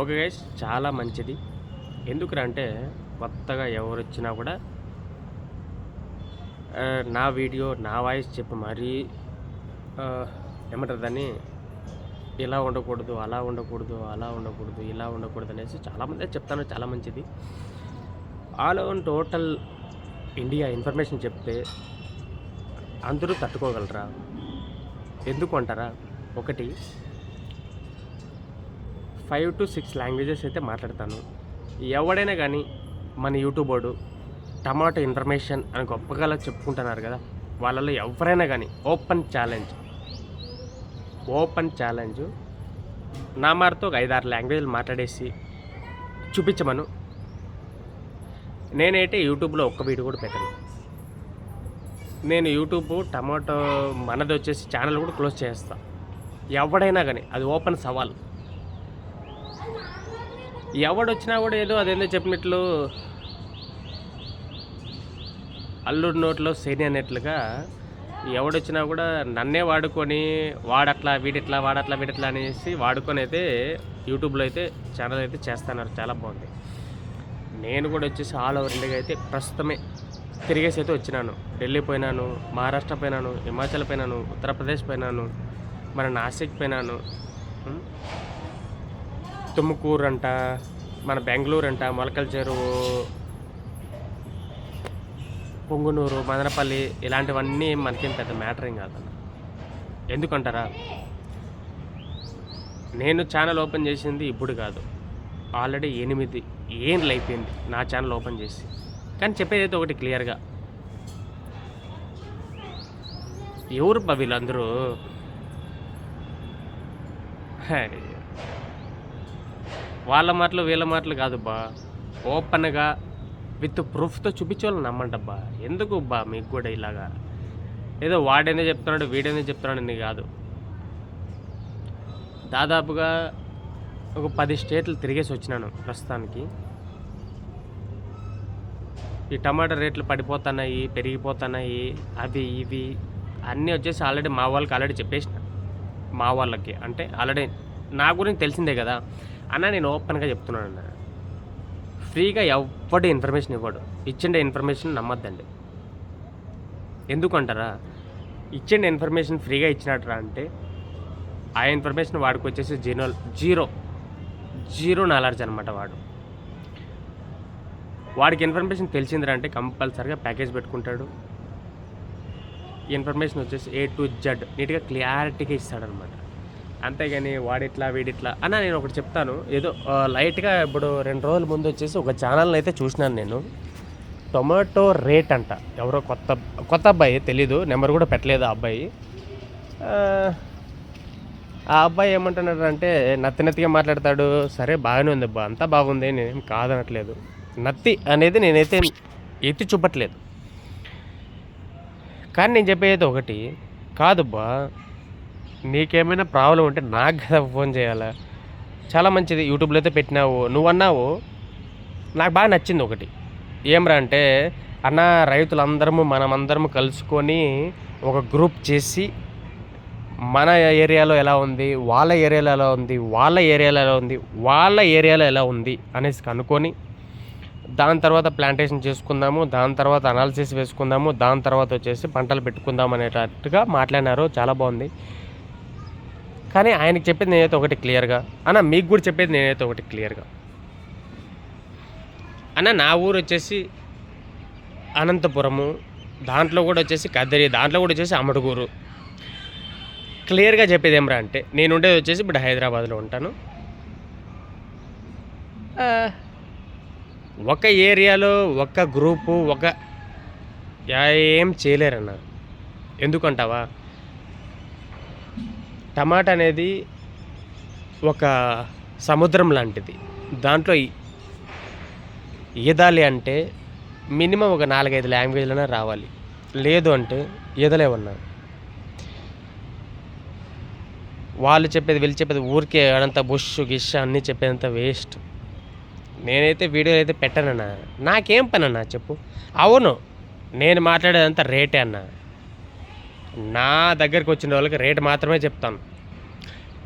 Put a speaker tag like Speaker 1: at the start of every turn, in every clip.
Speaker 1: Okay guys చాలా మంచిది. ఎందుకురా అంటే కొత్తగా ఎవరు వచ్చినా కూడా నా వీడియో నా వాయిస్ చెప్పి మరీ ఏమంటారు దాన్ని ఇలా ఉండకూడదు అలా ఉండకూడదు అలా ఉండకూడదు ఇలా ఉండకూడదు అనేసి చాలామంది చెప్తాను చాలా మంచిది. All over total India information చెప్తే అందరూ తట్టుకోగలరా? ఎందుకు అంటారా? ఒకటి ఫైవ్ టు సిక్స్ లాంగ్వేజెస్ అయితే మాట్లాడతాను. ఎవడైనా కానీ మన యూట్యూబర్డు టమాటో ఇన్ఫర్మేషన్ అని గొప్పగా చెప్పుకుంటున్నారు కదా వాళ్ళలో ఎవరైనా కానీ ఓపెన్ ఛాలెంజ్ ఓపెన్ ఛాలెంజ్. నా మారితో ఒక ఐదారు లాంగ్వేజ్లు మాట్లాడేసి చూపించమను. నేనైతే యూట్యూబ్లో ఒక్క వీడియో కూడా పెట్టను. నేను యూట్యూబ్ టమాటో మనది వచ్చేసి ఛానల్ కూడా క్లోజ్ చేస్తాను ఎవడైనా కానీ అది ఓపెన్ సవాల్. ఎవడొచ్చినా కూడా ఏదో అదేందో చెప్పినట్లు అల్లుడి నోట్లో శని అన్నట్లుగా ఎవడొచ్చినా కూడా నన్నే వాడుకొని వాడట్లా వీడిట్లా వాడట్లా వీడిట్లా అనేసి వాడుకొని అయితే యూట్యూబ్లో అయితే ఛానల్ అయితే చేస్తున్నారు. చాలా బాగుంది. నేను కూడా వచ్చేసి ఆల్ ఓవర్ ఇండియా అయితే ప్రస్తుతమే తిరిగేసి అయితే వచ్చినాను. ఢిల్లీ పోయినాను మహారాష్ట్ర పోయినాను హిమాచల్ పోయినాను ఉత్తరప్రదేశ్ పోయినాను మన నాసిక్ పోయినాను. తుమ్ముకూరు అంట మన బెంగళూరు అంట మొలకల చెరువు పొంగునూరు మదనపల్లి ఇలాంటివన్నీ మనకేం పెద్ద మ్యాటరింగ్ కాదన్న. ఎందుకంటారా? నేను ఛానల్ ఓపెన్ చేసింది ఇప్పుడు కాదు. ఆల్రెడీ ఎనిమిది ఏళ్ళు అయిపోయింది నా ఛానల్ ఓపెన్ చేసి. కానీ చెప్పేది అయితే ఒకటి క్లియర్గా. ఎవరు వీళ్ళందరూ? వాళ్ళ మాటలు వీళ్ళ మాటలు కాదు బా ఓపెన్గా విత్ ప్రూఫ్తో చూపించేవాళ్ళు నమ్మంటబ్బా ఎందుకు బా మీకు కూడా ఇలాగా? ఏదో వాడైనా చెప్తున్నాడు వీడైనా చెప్తున్నాడు అని కాదు. దాదాపుగా ఒక పది స్టేట్లు తిరిగేసి వచ్చినాను ప్రస్తుతానికి. ఈ టమాటా రేట్లు పడిపోతున్నాయి పెరిగిపోతున్నాయి అవి ఇవి అన్నీ వచ్చేసి ఆల్రెడీ మా వాళ్ళకి ఆల్రెడీ చెప్పేసిన. మా వాళ్ళకి అంటే ఆల్రెడీ నా గురించి తెలిసిందే కదా. అన్న నేను ఓపెన్గా చెప్తున్నాను అన్న ఫ్రీగా ఎవ్వడు ఇన్ఫర్మేషన్ ఇవ్వడు. ఇచ్చిండే ఇన్ఫర్మేషన్ నమ్మద్దండి. ఎందుకంటారా? ఇచ్చిండే ఇన్ఫర్మేషన్ ఫ్రీగా ఇచ్చినట్రా అంటే ఆ ఇన్ఫర్మేషన్ వాడికి వచ్చేసి జీరో జీరో జీరో నాలెడ్జ్ అనమాట వాడు. వాడికి ఇన్ఫర్మేషన్ తెలిసిందిరా అంటే కంపల్సరిగా ప్యాకేజ్ పెట్టుకుంటాడు. ఇన్ఫర్మేషన్ వచ్చేసి ఏ టు జెడ్ నీట్గా క్లియారిటీగా ఇస్తాడనమాట అంతేగాని వాడిట్లా వీడిట్లా అన్న నేను ఒకటి చెప్తాను. ఏదో లైట్గా ఇప్పుడు రెండు రోజుల ముందు వచ్చేసి ఒక ఛానల్ని అయితే చూసినాను నేను. టొమాటో రేట్ అంట. ఎవరో కొత్త కొత్త అబ్బాయి తెలీదు. నెంబర్ కూడా పెట్టలేదు ఆ అబ్బాయి. ఆ, ఆ అబ్బాయి ఏమంటున్నాడు అంటే నత్తి నత్తిగా మాట్లాడతాడు. సరే బాగానే ఉంది అబ్బా అంతా బాగుంది నేనేం కాదనట్లేదు. నత్తి అనేది నేనైతే ఎత్తి చూపట్లేదు. కానీ నేను చెప్పేది ఒకటి కాదుబ్బా నీకేమైనా ప్రాబ్లం ఉంటే నాకు కదా ఫోన్ చేయాలా? చాలా మంచిది. యూట్యూబ్లో అయితే పెట్టినావు. నువ్వు అన్నావు నాకు బాగా నచ్చింది ఒకటి. ఏమరా అంటే అన్న రైతులందరము మనమందరము కలుసుకొని ఒక గ్రూప్ చేసి మన ఏరియాలో ఎలా ఉంది వాళ్ళ ఏరియాలో ఎలా ఉంది వాళ్ళ ఏరియాలో ఎలా ఉంది వాళ్ళ ఏరియాలో ఎలా ఉంది అనేసి కనుక్కొని దాని తర్వాత ప్లాంటేషన్ చేసుకుందాము దాని తర్వాత అనాలిసిస్ వేసుకుందాము దాని తర్వాత వచ్చేసి పంటలు పెట్టుకుందాం అనేటట్టుగా మాట్లాడినారు. చాలా బాగుంది. కానీ ఆయనకి చెప్పేది నేనైతే ఒకటి క్లియర్గా. అన్న మీకు కూడా చెప్పేది నేనైతే ఒకటి క్లియర్గా. అన్న నా ఊరు వచ్చేసి అనంతపురము దాంట్లో కూడా వచ్చేసి కద్దరి దాంట్లో కూడా వచ్చేసి అమడుగూరు. క్లియర్గా చెప్పేది ఏమరా అంటే నేను ఉండేది వచ్చేసి ఇప్పుడు హైదరాబాద్లో ఉంటాను. ఒక ఏరియాలో ఒక గ్రూపు ఒక ఏం చేయలేరన్న. ఎందుకంటావా టమాటా అనేది ఒక సముద్రం లాంటిది. దాంట్లో ఈదాలి అంటే మినిమం ఒక నాలుగైదు లాంగ్వేజ్లైనా రావాలి. లేదు అంటే ఈదలేవన్నా వాళ్ళు చెప్పేది వీళ్ళు చెప్పేది ఊరికే అనంత బుష్ గిష్ అన్నీ చెప్పేదంత వేస్ట్. నేనైతే వీడియో అయితే పెట్టానన్నా. నాకేం పని అన్నా చెప్పు. అవును నేను మాట్లాడేదంతా రేటే అన్నా. నా దగ్గరికి వచ్చిన వాళ్ళకి రేట్ మాత్రమే చెప్తాను.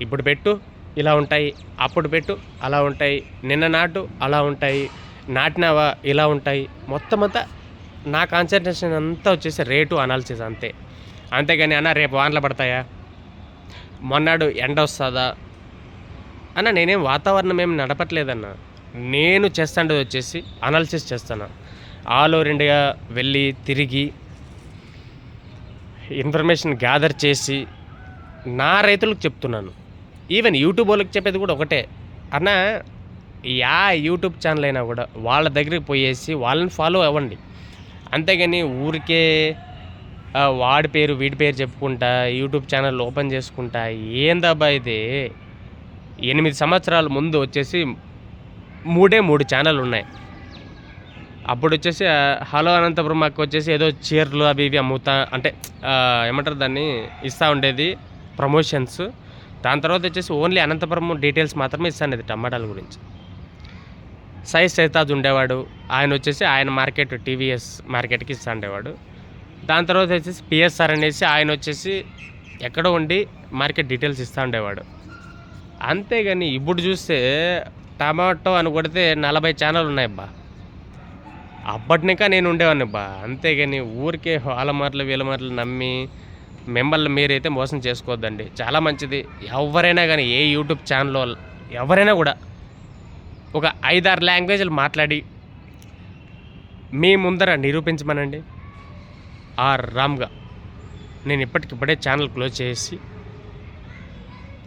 Speaker 1: ఇప్పుడు పెట్టు ఇలా ఉంటాయి అప్పుడు పెట్టు అలా ఉంటాయి నిన్న నాటు అలా ఉంటాయి నాటినావా ఇలా ఉంటాయి. మొత్తం అంతా నా కాన్సన్ట్రేషన్ అంతా వచ్చేసి రేటు అనాలిసిస్ అంతే. అంతేగాని అన్న రేపు వానలు పడతాయా? మొన్నాడు ఎండ వస్తుందా? అన్న నేనేం వాతావరణం ఏం నడపట్లేదన్న. నేను చేస్తాండేది వచ్చేసి అనాలిసిస్ చేస్తాను. ఆల్ ఓవర్ ఇండియా వెళ్ళి తిరిగి ఇన్ఫర్మేషన్ గ్యాదర్ చేసి నా రైతులకు చెప్తున్నాను. ఈవెన్ యూట్యూబ్ వాళ్ళకి చెప్పేది కూడా ఒకటే. అన్న యా యూట్యూబ్ ఛానల్ అయినా కూడా వాళ్ళ దగ్గరికి పోయేసి వాళ్ళని ఫాలో అవ్వండి. అంతేగాని ఊరికే వాడి పేరు వీడి పేరు చెప్పుకుంటా యూట్యూబ్ ఛానల్ ఓపెన్ చేసుకుంటా ఏందబ్బా ఇది? ఎనిమిది సంవత్సరాల ముందు వచ్చేసి మూడే మూడు ఛానల్ ఉన్నాయి. అప్పుడు వచ్చేసి హలో అనంతపురం మాకు వచ్చేసి ఏదో చీరలు అవి ఇవి అమ్ముతా అంటే ఏమంటారు దాన్ని ఇస్తూ ఉండేది ప్రమోషన్స్. దాని తర్వాత వచ్చేసి ఓన్లీ అనంతపురం డీటెయిల్స్ మాత్రమే ఇస్తాను టమాటాల గురించి. సాయి సైతాజ్ ఉండేవాడు. ఆయన వచ్చేసి ఆయన మార్కెట్ టీవీఎస్ మార్కెట్కి ఇస్తా ఉండేవాడు. దాని తర్వాత వచ్చేసి పిఎస్ఆర్ అనేసి ఆయన వచ్చేసి ఎక్కడో ఉండి మార్కెట్ డీటెయిల్స్ ఇస్తూ ఉండేవాడు. అంతేగాని ఇప్పుడు చూస్తే టమాటో అని కొడితే నలభై ఛానల్ ఉన్నాయి అప్పటినికా నేను ఉండేవాడిని బా. అంతేగాని ఊరికే వాళ్ళ మాటలు వీళ్ళ మాటలు నమ్మి మిమ్మల్ని మీరైతే మోసం చేసుకోవద్దండి. చాలా మంచిది. ఎవరైనా కానీ ఏ యూట్యూబ్ ఛానల్లో ఎవరైనా కూడా ఒక ఐదారు లాంగ్వేజ్లు మాట్లాడి మీ ముందర నిరూపించమనండి. ఆ రామ్గా నేను ఇప్పటికిప్పుడే ఛానల్ క్లోజ్ చేసి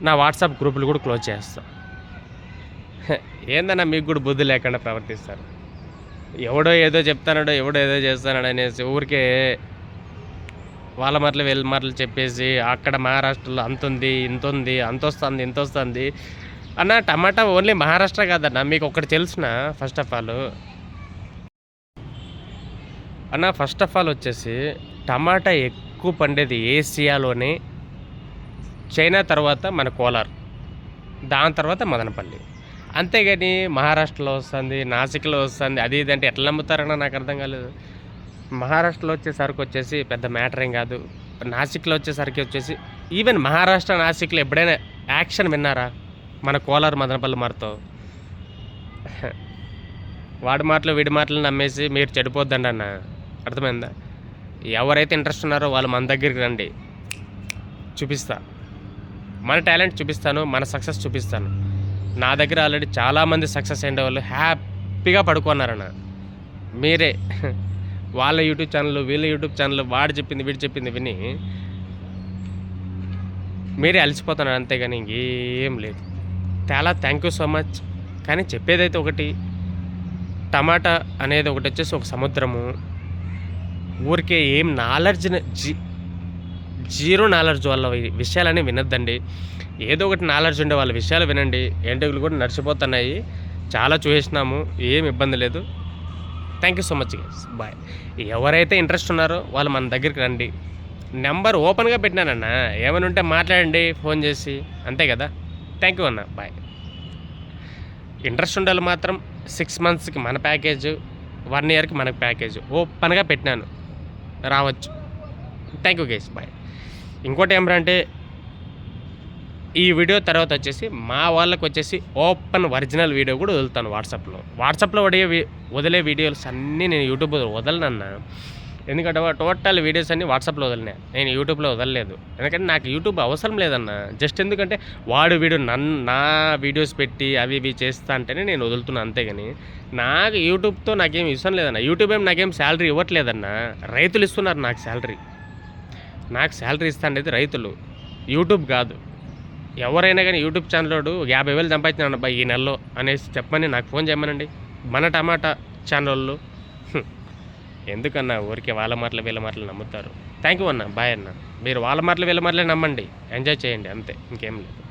Speaker 1: నా వాట్సాప్ గ్రూపులు కూడా క్లోజ్ చేస్తాను ఏందన్నా మీకు కూడా బుద్ధి లేకుండా ప్రవర్తిస్తారు. ఎవడో ఏదో చెప్తానడో ఎవడో ఏదో చేస్తానాడు అనేసి ఊరికే వాళ్ళ మాటలు వీళ్ళ మాటలు చెప్పేసి అక్కడ మహారాష్ట్రలో అంతుంది ఇంత ఉంది అంత వస్తుంది ఇంత వస్తుంది. అన్న టమాటా ఓన్లీ మహారాష్ట్ర కాదన్న మీకు ఒకటి తెలుసిన ఫస్ట్ ఆఫ్ ఆల్ అన్న ఫస్ట్ ఆఫ్ ఆల్ వచ్చేసి టమాటా ఎక్కువ పండేది ఏసియాలోనే చైనా తర్వాత మన కోలార్ దాని తర్వాత మదనపల్లి. అంతేగాని మహారాష్ట్రలో వస్తుంది నాసిక్లో వస్తుంది అది ఇది అంటే ఎట్లా నమ్ముతారన్నా నాకు అర్థం కాలేదు. మహారాష్ట్రలో వచ్చేసరికి వచ్చేసి పెద్ద మ్యాటర్ ఏం కాదు. నాసిక్లో వచ్చేసరికి వచ్చేసి ఈవెన్ మహారాష్ట్ర నాసిక్లో ఎప్పుడైనా యాక్షన్ విన్నారా? మన కోలార్ మదనపల్లి మారుతో. వాడి మాటలు వీడి మాటలు నమ్మేసి మీరు చెడిపోద్దండి అన్న. అర్థమైందా? ఎవరైతే ఇంట్రెస్ట్ ఉన్నారో వాళ్ళు మన దగ్గరికి రండి. చూపిస్తా. మన టాలెంట్ చూపిస్తాను మన సక్సెస్ చూపిస్తాను. నా దగ్గర ఆల్రెడీ చాలామంది సక్సెస్ అయిన వాళ్ళు హ్యాపీగా పడుకున్నారన్న. మీరే. వాళ్ళ యూట్యూబ్ ఛానల్ వీళ్ళ యూట్యూబ్ ఛానల్ వాడు చెప్పింది వీడు చెప్పింది విని మీరే అలసిపోతున్నారు అంతేగాని ఇంకేం లేదు. చాలా థ్యాంక్ యూ సో మచ్ కానీ చెప్పేదైతే ఒకటి టమాటా అనేది ఒకటి వచ్చేసి ఒక సముద్రము. ఊరికే ఏం నాలెడ్జ్ జీ జీరో నాలెడ్జ్ వాళ్ళ విషయాలని వినొద్దండి. ఏదో ఒకటి నాలెడ్జ్ ఉండే వాళ్ళ విషయాలు వినండి. ఏంటగులు కూడా నడిచిపోతున్నాయి. చాలా చూసినాము ఏం ఇబ్బంది లేదు. Thank you so much guys bye ఎవరైతే ఇంట్రెస్ట్ ఉన్నారో వాళ్ళు మన దగ్గరికి రండి. నెంబర్ ఓపెన్గా పెట్టినానన్న. ఏమైనా ఉంటే మాట్లాడండి ఫోన్ చేసి. అంతే కదా? థ్యాంక్ యూ అన్న. బాయ్ ఇంట్రెస్ట్ ఉండాలి మాత్రం సిక్స్ మంత్స్కి మన ప్యాకేజ్ వన్ ఇయర్కి మనకు ప్యాకేజ్ ఓపెన్గా పెట్టినాను. రావచ్చు. థ్యాంక్ యూ గైస్ బాయ్ ఇంకోటి ఏమంటే ఈ వీడియో తర్వాత వచ్చేసి మా వాళ్ళకి వచ్చేసి ఓపెన్ ఒరిజినల్ వీడియో కూడా వదులుతాను వాట్సాప్లో. వాట్సాప్లో వడే వదిలే వీడియోస్ అన్నీ నేను యూట్యూబ్ వదలనన్నా. ఎందుకంటే టోటల్ వీడియోస్ అన్నీ వాట్సాప్లో వదిలినా. నేను యూట్యూబ్లో వదలలేదు. ఎందుకంటే నాకు యూట్యూబ్ అవసరం లేదన్న. జస్ట్ ఎందుకంటే వాడు వీడు నన్ను నా వీడియోస్ పెట్టి అవి ఇవి చేస్తా అంటేనే నేను వదులుతున్నాను అంతేగాని నాకు యూట్యూబ్తో నాకేం ఇష్టం లేదన్న. యూట్యూబ్ ఏం నాకేం శాలరీ ఇవ్వట్లేదన్న. రైతులు ఇస్తున్నారు నాకు శాలరీ. నాకు శాలరీ ఇస్తాండేది రైతులు. యూట్యూబ్ కాదు. ఎవరైనా కానీ యూట్యూబ్ ఛానల్లోడు యాభై వేలు సంపాదించినాను అబ్బాయి ఈ నెలలో అనేసి చెప్పమని నాకు ఫోన్ చేయమనండి. మన టమాటా ఛానళ్ళు ఎందుకన్నా ఊరికే వాళ్ళ మాటలు వీళ్ళ మాటలు నమ్ముతారు. థ్యాంక్ యూ అన్న బాయ్ అన్న. మీరు వాళ్ళ మాటలు వీళ్ళ మాటలే నమ్మండి. ఎంజాయ్ చేయండి అంతే. ఇంకేం లేదు.